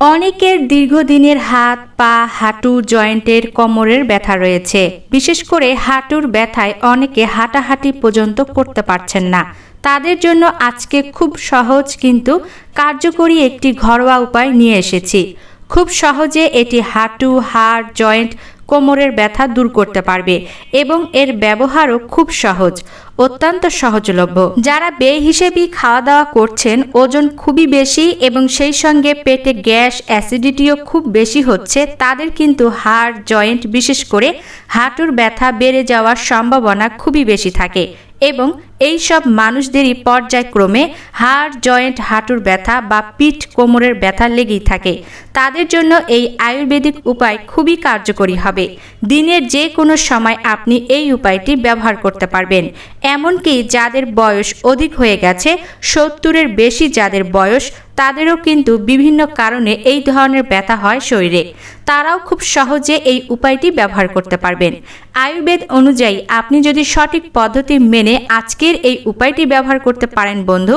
অনেকের দীর্ঘদিনের হাত, পা, হাঁটু জয়েন্টের কোমরের ব্যথা রয়েছে। বিশেষ করে হাঁটুর ব্যথায় অনেকে হাঁটাহাঁটি পর্যন্ত করতে পারছেন না। তাদের জন্য আজকে খুব সহজ কিন্তু কার্যকরী একটি ঘরোয়া উপায় নিয়ে এসেছি। খুব সহজে এটি হাঁটু, হাড়, জয়েন্ট, কোমরের ব্যথা দূর করতে পারবে এবং এর ব্যবহারও খুব সহজ। অত্যন্ত সহজলভ্য। যারা বে খাওয়া দাওয়া করছেন, ওজন খুবই বেশি এবং সেই সঙ্গে পেটে গ্যাস অ্যাসিডিটিও খুব বেশি হচ্ছে, তাদের কিন্তু হাড়, জয়েন্ট বিশেষ করে হাঁটুর ব্যথা বেড়ে যাওয়ার সম্ভাবনা খুবই বেশি থাকে এবং এই সব মানুষদেরই পর্যায়ক্রমে হাড়, জয়েন্ট, হাঁটুর ব্যথা বা পিঠ কোমরের ব্যথা লেগেই থাকে। তাদের জন্য এই আয়ুর্বেদিক উপায় খুবই কার্যকরী হবে। দিনের যে কোনো সময় আপনি এই উপায়টি ব্যবহার করতে পারবেন। এমনকি যাদের বয়স অধিক হয়ে গেছে সত্তরের বেশি যাদের বয়স তাদেরও কিন্তু বিভিন্ন কারণে এই ধরনের ব্যথা হয় শরীরে। তারাও খুব সহজে এই উপায়টি ব্যবহার করতে পারবেন। আয়ুর্বেদ অনুযায়ী আপনি যদি সঠিক পদ্ধতি মেনে আজকের এই উপায়টি ব্যবহার করতে পারেন বন্ধু,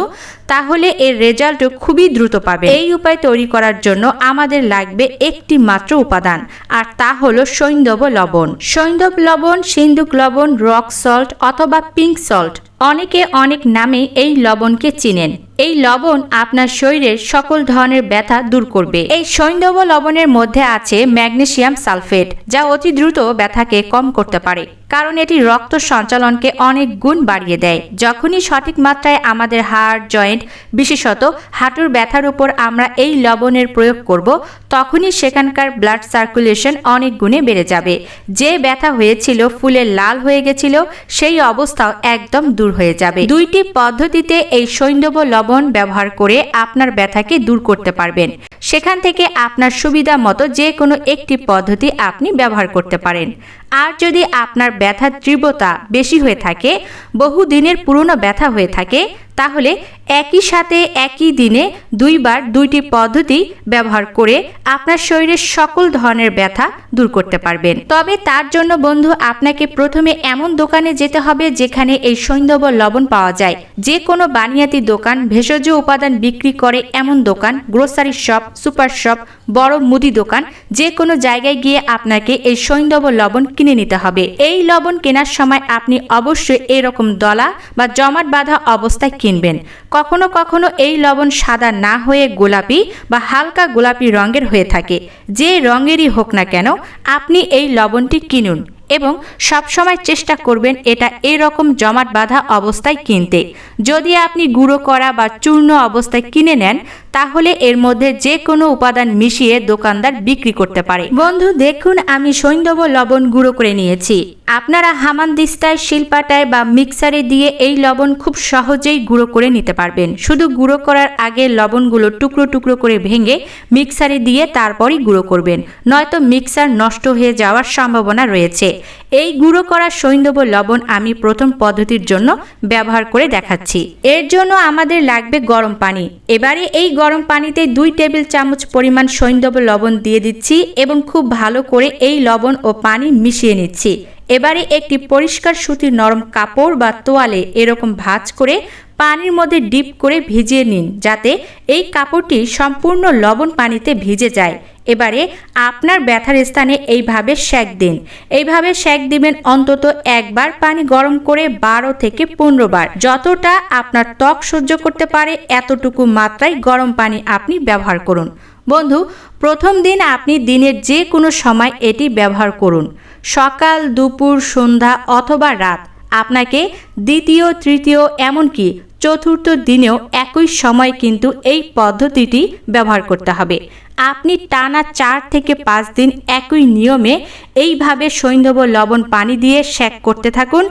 তাহলে এর রেজাল্টও খুবই দ্রুত পাবে এই উপায় তৈরি করার জন্য আমাদের লাগবে একটি মাত্র উপাদান, আর তা হলো সৈন্ধব লবণ। সৈন্ধব লবণ সিন্দুক লবণ, রক সল্ট অথবা পিঙ্ক সল্ট। অনেকে অনেক নামে এই লবণকে চিনেন। এই লবণ আপনার শরীরের সকল ধরনের ব্যথা দূর করবে। এই সৈন্ধব লবণের মধ্যে আছে ম্যাগনেসিয়াম সালফেট, যা অতি দ্রুত ব্যথাকে কম করতে পারে, কারণ এটি রক্ত সঞ্চালনকে অনেক গুণ বাড়িয়ে দেয়। যখনই সঠিক মাত্রায় আমাদের হাড়, জয়েন্ট, বিশেষত হাঁটুর ব্যথার উপর আমরা এই লবণের প্রয়োগ করব, তখনই সেখানকার ব্লাড সার্কুলেশন অনেক গুণে বেড়ে যাবে। যে ব্যথা হয়েছিল, ফুলে লাল হয়ে গেছিল, সেই অবস্থাও একদম দূর হয়ে যাবে। দুইটি পদ্ধতিতে এই সৈন্যব লবণ ব্যবহার করে আপনার ব্যথাকে দূর করতে পারবেন। সেখান থেকে আপনার সুবিধা মতো যে কোনো একটি পদ্ধতি আপনি ব্যবহার করতে পারেন। আর যদি আপনার ব্যথার তীব্রতা বেশি হয়ে থাকে বহু দিনের পুরনো ব্যথা হয়ে থাকে তাহলে একই সাথে একই দিনে দুইবার দুইটি পদ্ধতি ব্যবহার করে আপনার শরীরের সকল ধরনের ব্যথা দূর করতে পারবেন। তবে তার জন্য বন্ধু, আপনাকে প্রথমে এমন দোকানে যেতে হবে যেখানে এই সৈন্ধব লবণ পাওয়া যায়। যে কোনো বানিয়াতি দোকান, ভেষজ উপাদান বিক্রি করে এমন দোকান গ্রোসারি শপ সুপার শপ বড় মুদি দোকান যে কোনো জায়গায় গিয়ে আপনাকে এই সৈন্দব লবণ কিনে নিতে হবে। এই লবণ কেনার সময় আপনি অবশ্যই এরকম দলা বা জমাট বাঁধা অবস্থায় কিনবেন। কখনো কখনো এই লবণ সাদা না হয়ে গোলাপি বা হালকা গোলাপি রঙের হয়ে থাকে। যে রঙেরই হোক না কেন, আপনি এই লবণটি কিনুন। এবং সবসময় চেষ্টা করবেন এটা এরকম জমাট বাঁধা অবস্থায় কিনতে। যদি আপনি গুঁড়ো করা বা চূর্ণ অবস্থায় কিনে নেন, তাহলে এর মধ্যে যে কোনো উপাদান মিশিয়ে দোকানদার বিক্রি করতে পারে। বন্ধু, দেখুন, আমি সৈন্দব লবণ গুঁড়ো করে নিয়েছি। আপনারা হামানদিস্তায় শিলপাটায় বা মিক্সারে দিয়ে এই লবণ খুব সহজেই গুঁড়ো করে নিতে পারবেন। শুধু গুঁড়ো করার আগে লবণগুলো টুকরো টুকরো করে ভেঙে মিক্সারে দিয়ে তারপরই গুঁড়ো করবেন। নয়তো মিক্সার নষ্ট হয়ে যাওয়ার সম্ভাবনা রয়েছে। এই গুঁড়ো করা সৈন্ধব লবণ আমি প্রথম পদ্ধতির জন্য ব্যবহার করে দেখাচ্ছি। এর জন্য আমাদের লাগবে গরম পানি। এবারে এই গরম পানিতে দুই টেবিল চামচ পরিমাণ সৈন্ধব লবণ দিয়ে দিচ্ছি এবং খুব ভালো করে এই লবণ ও পানি মিশিয়ে নিচ্ছি। এবারে একটি পরিষ্কার সুতির নরম কাপড় বা তোয়ালে এরকম ভাঁজ করে পানির মধ্যে ডিপ করে ভিজিয়ে নিন, যাতে এই কাপড়টি সম্পূর্ণ লবণ পানিতে ভিজে যায়। এবারে আপনার ব্যথার স্থানে এইভাবে সেক দিন। এইভাবে সেক দিবেন অন্তত একবার পানি গরম করে বারো থেকে পনেরো বার। যতটা আপনার ত্বক সহ্য করতে পারে, এতটুকু মাত্রায় গরম পানি আপনি ব্যবহার করুন। বন্ধু, প্রথম দিন আপনি দিনের যে কোনো সময় এটি ব্যবহার করুন। সকাল দুপুর সন্ধ্যা অথবা রাত। আপনাকে দ্বিতীয় তৃতীয় এমনকি চতুর্থ দিনেও একই সময় কিন্তু এই পদ্ধতিটি ব্যবহার করতে হবে। আপনি টানা চার থেকে পাঁচ দিন একই নিয়মে এইভাবে সৈন্ধব লবণ পানি দিয়ে সেক করতে থাকুন।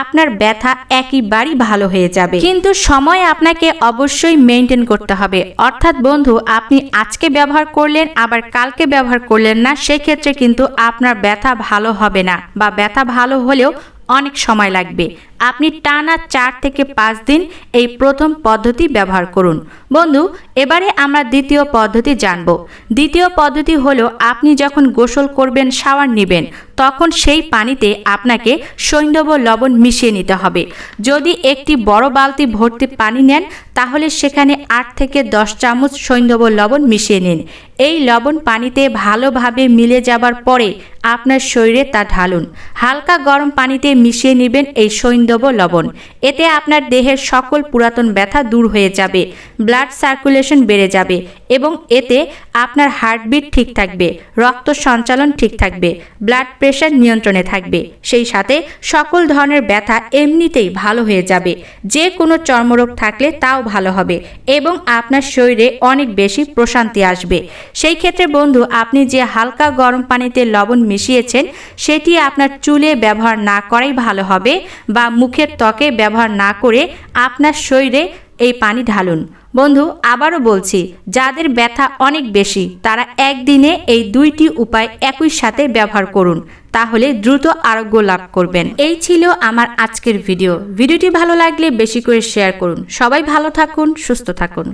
আপনার ব্যথা একইবারই ভালো হয়ে যাবে। কিন্তু সময় আপনাকে অবশ্যই মেনটেন করতে হবে। অর্থাৎ বন্ধু, আপনি আজকে ব্যবহার করলেন, আবার কালকে ব্যবহার করলেন না, সেক্ষেত্রে কিন্তু আপনার ব্যথা ভালো হবে না বা ব্যথা ভালো হলেও অনেক সময় লাগবে। আপনি টানা চার থেকে পাঁচ দিন এই প্রথম পদ্ধতি ব্যবহার করুন। বন্ধু, এবারে আমরা দ্বিতীয় পদ্ধতি জানব। দ্বিতীয় পদ্ধতি হলো আপনি যখন গোসল করবেন, শাওয়ার নেবেন, তখন সেই পানিতে আপনাকে সৈন্ধব লবণ মিশিয়ে নিতে হবে। যদি একটি বড় বালতি ভর্তি পানি নেন, তাহলে সেখানে আট থেকে দশ চামচ সৈন্ধব লবণ মিশিয়ে নিন। এই লবণ পানিতে ভালোভাবে মিলে যাবার পরে আপনার শরীরে তা ঢালুন। হালকা গরম পানিতে মিশিয়ে নেবেন এই সৈন্ধব লবণ। এতে আপনার দেহের সকল পুরাতন ব্যথা দূর হয়ে যাবে ব্লাড সার্কুলেশন বেড়ে যাবে এবং এতে আপনার হার্টবিট ঠিক থাকবে, রক্ত সঞ্চালন ঠিক থাকবে ব্লাড প্রেশার নিয়ন্ত্রণে থাকবে। সেই সাথে সকল ধরনের ব্যথা এমনিতেই ভালো হয়ে যাবে। যে কোনো চর্মরোগ থাকলে তাও ভালো হবে এবং আপনার শরীরে অনেক বেশি প্রশান্তি আসবে। সেই ক্ষেত্রে বন্ধু, আপনি যে হালকা গরম পানিতে লবণ মিশিয়েছেন, সেটি আপনার চুলে ব্যবহার না করাই ভালো হবে বা মুখের ত্বকে ব্যবহার না করে আপনার শরীরে এই পানি ঢালুন। বন্ধু, আবারও বলছি, যাদের ব্যথা অনেক বেশি, তারা একদিনে এই দুইটি উপায় একই সাথে ব্যবহার করুন, তাহলে দ্রুত আরোগ্য লাভ করবেন। এই ছিল আমার আজকের ভিডিও। ভিডিওটি ভালো লাগলে বেশি করে শেয়ার করুন। সবাই ভালো থাকুন, সুস্থ থাকুন।